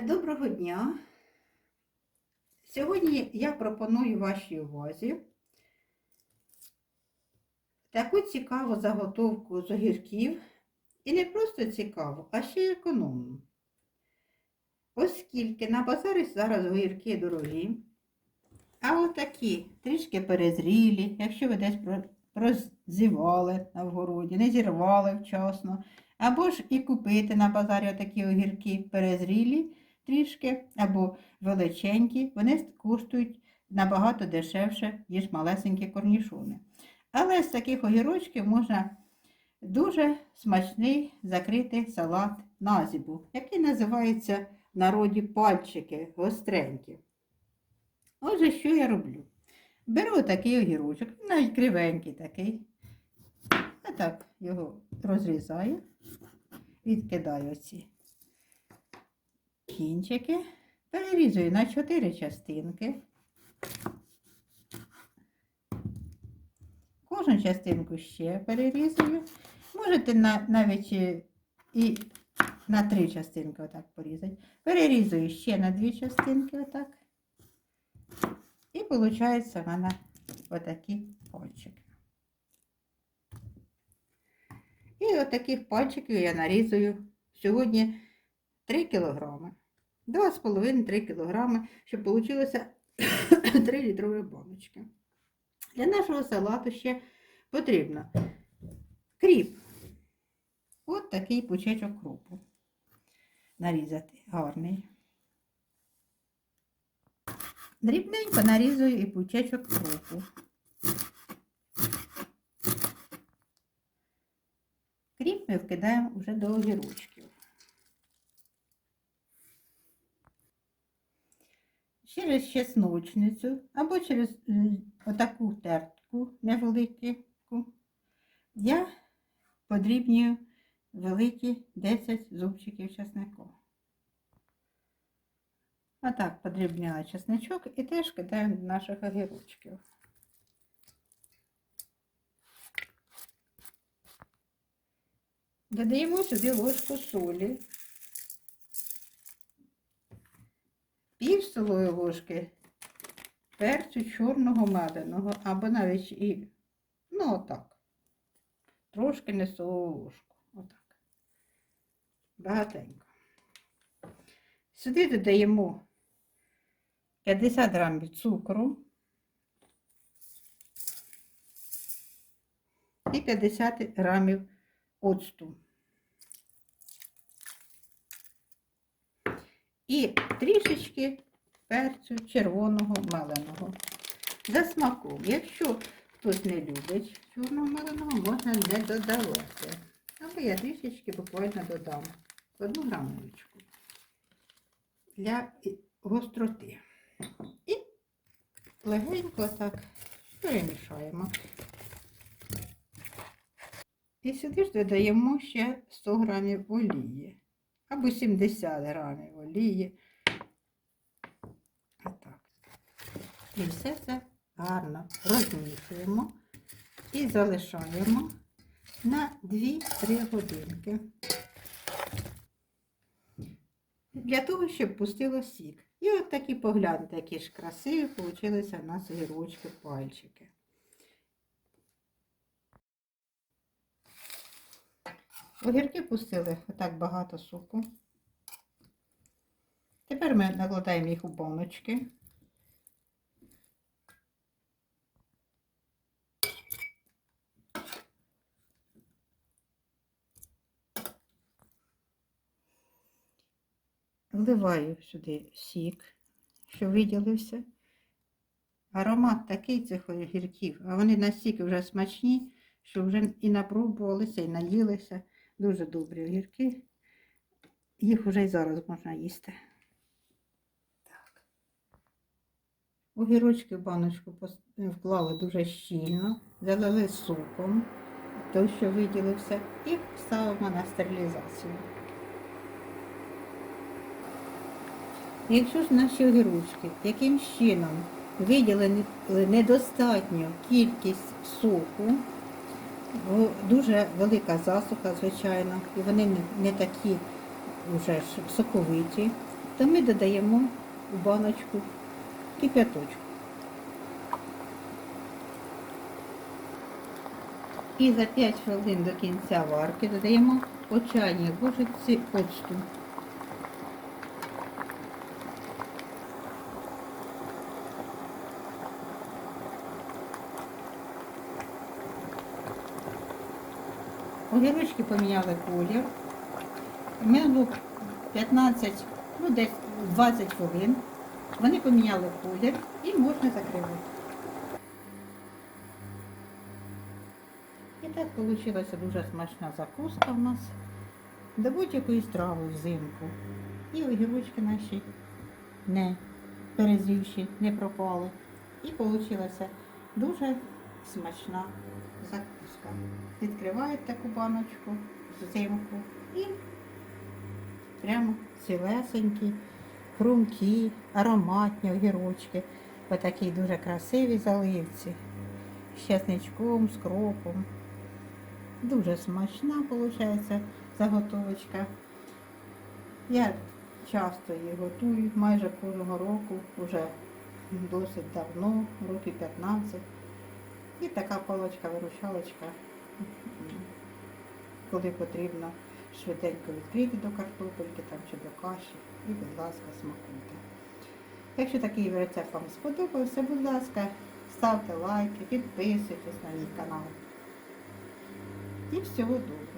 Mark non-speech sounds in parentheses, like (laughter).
Доброго дня. Сьогодні я пропоную вашій увазі таку цікаву заготовку з огірків. І не просто цікаву, а ще й економну. Оскільки на базарі зараз огірки дорогі, а отакі трішки перезрілі, якщо ви десь про- прозівали на вгороді, не зірвали вчасно, або ж і купити на базарі такі огірки перезрілі трішки, або величенькі, вони коштують набагато дешевше, ніж малесенькі корнішони. Але з таких огірочків можна дуже смачний закритий салат на зиму, який називається в народі пальчики гостренькі. Отже, що я роблю? Беру такий огірочок, навіть кривенький такий. А так його розрізаю, відкидаю ці кінчики, перерізую на 4 частинки. Кожну частинку ще перерізую. Можете на, навіть е, і на три частинки отак порізати. Перерізую ще на дві частинки отак. І виходить в мене отакі пальчики. І отаких пальчиків я нарізую сьогодні 3 кілограми. 2,5-3 кілограми, щоб вийшло 3 (coughs) літрові баночки. Для нашого салату ще потрібно кріп. От такий пучечок крупу. Нарізати гарний. Дрібненько нарізую і пучечок крупу. Кріп ми вкидаємо вже до огірочків. Через чесночницю або через е, отаку тертку невелику я подрібнюю великі 10 зубчиків чеснику. Отак подрібняла чесничок і теж кидаємо до наших огірочків. Додаємо сюди ложку солі, пів столової ложки перцю чорного меденого, або навіть і, ну отак, трошки не столову ложку. Отак. Багатенько. Сюди додаємо 50 грамів цукру і 50 грамів оцту. І трішечки перцю червоного меленого. За смаком. Якщо хтось не любить чорного меленого, можна не додавати. Але я трішечки буквально додам одну грамовичку для гостроти. І легенько так перемішаємо. І сюди ж додаємо ще 100 грамів олії або 70 грамів олії. Отак. І все це гарно розмішуємо і залишаємо на 2-3 годинки. Для того, щоб пустило сік. І от такі погляньте, які ж красиві получилися в нас гірочки пальчики. Огірки пустили отак багато соку. Тепер ми накладаємо їх у баночки. Вливаю сюди сік, що виділився. Аромат такий цих огірків, а вони настільки вже смачні, що вже і напробувалися, і наїлися. Дуже добрі огірки. Їх вже й зараз можна їсти. Так. Огірочки в баночку вклали дуже щільно, залили соком, той, що виділився, і ставимо на стерилізацію. Якщо ж наші огірочки якимсь чином виділили недостатню кількість соку, дуже велика засуха, звичайно, і вони не, такі вже ж соковиті, то ми додаємо у баночку кип'яточку. І за 5 хвилин до кінця варки додаємо по чайній ложечці оцту. Огірочки поміняли колір. Минуло 15, ну десь 20 хвилин. Вони поміняли колір і можна закривати. І так вийшла дуже смачна закуска в нас. До будь-якої страви взимку. І огірочки наші не перезрівші, не пропали. І вийшла дуже смачна закуска. Відкривають таку баночку взимку і прямо цілесенькі, хрумкі, ароматні огірочки. Отакі дуже красиві заливці. З чесничком, з кропом. Дуже смачна виходить заготовочка. Я часто її готую, майже кожного року, вже досить давно, років 15. І така палочка-виручалочка, коли потрібно швиденько відкрити до картопельки там, чи до каші. І, будь ласка, смакуйте. Якщо такий рецепт вам сподобався, будь ласка, ставте лайки, підписуйтесь на мій канал. І всього доброго.